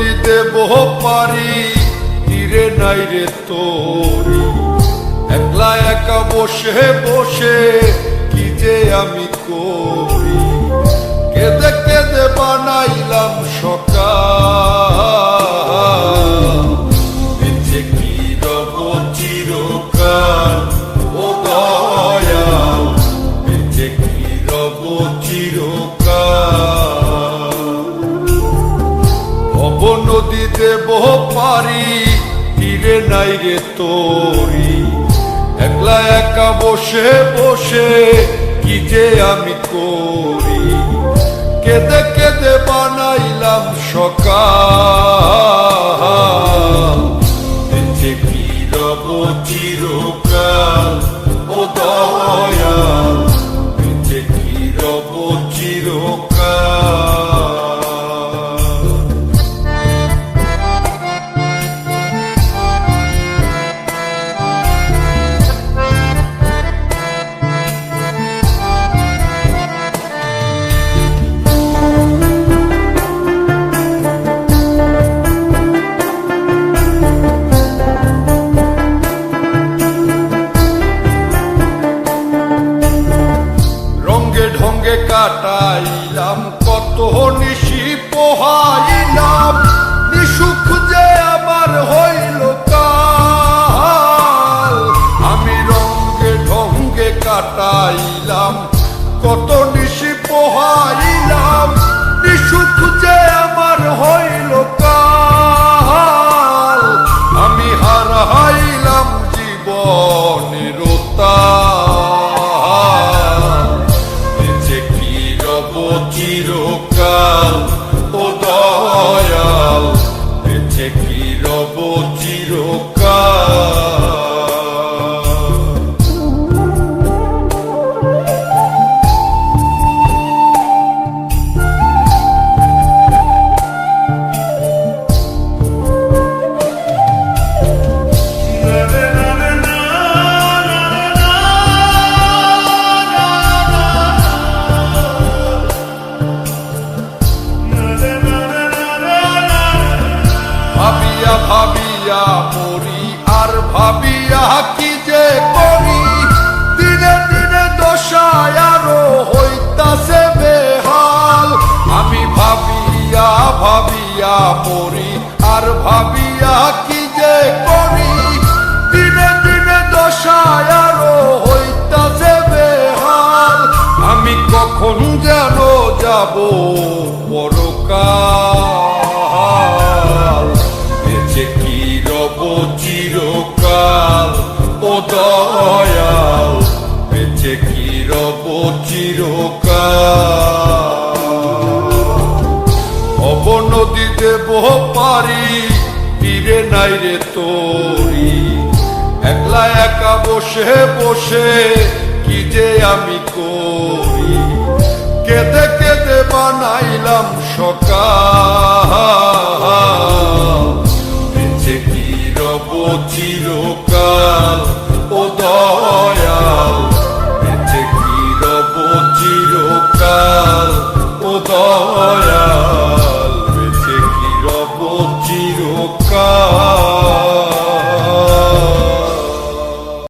যদি দেব পারি, তীরে নাই রে তোরি। একলা একা বসে বসে কি যে আমি করি? কেঁদে কেঁদে বানাইলাম সকাল ভব দেব পারি তীরে নাই রে তোরি। একলা একা বসে বসে কি যে আমি করি? কেঁদে কাটাইলাম কত নিশি পোহাইলাম নিশুখ যে আমার হইল কাল। আমি রঙ্গে ঢঙ্গে কাটাইলাম কত ভাবিয়া মরি, আর ভাবিয়া কি যে করি? দিনে দিনে দশায় আরও হইতাছে বেহাল। আমি ভাবিয়া ভাবিয়া মরি, আর ভাবিয়া কি যে করি? দিনে দিনে দশায় আরও হইতাছে বেহাল। আমি কখন যেন যাব পরকাল? রব চিরকাল ও দয়াল বেঁচে কি রব চিরকাল অব নদীতে বহ পারি তীরে নাই রে তোরি। একলা একা বসে বসে কি যে আমি করি? কেঁদে কেঁদে বানাইলাম সকাল। চিরকাল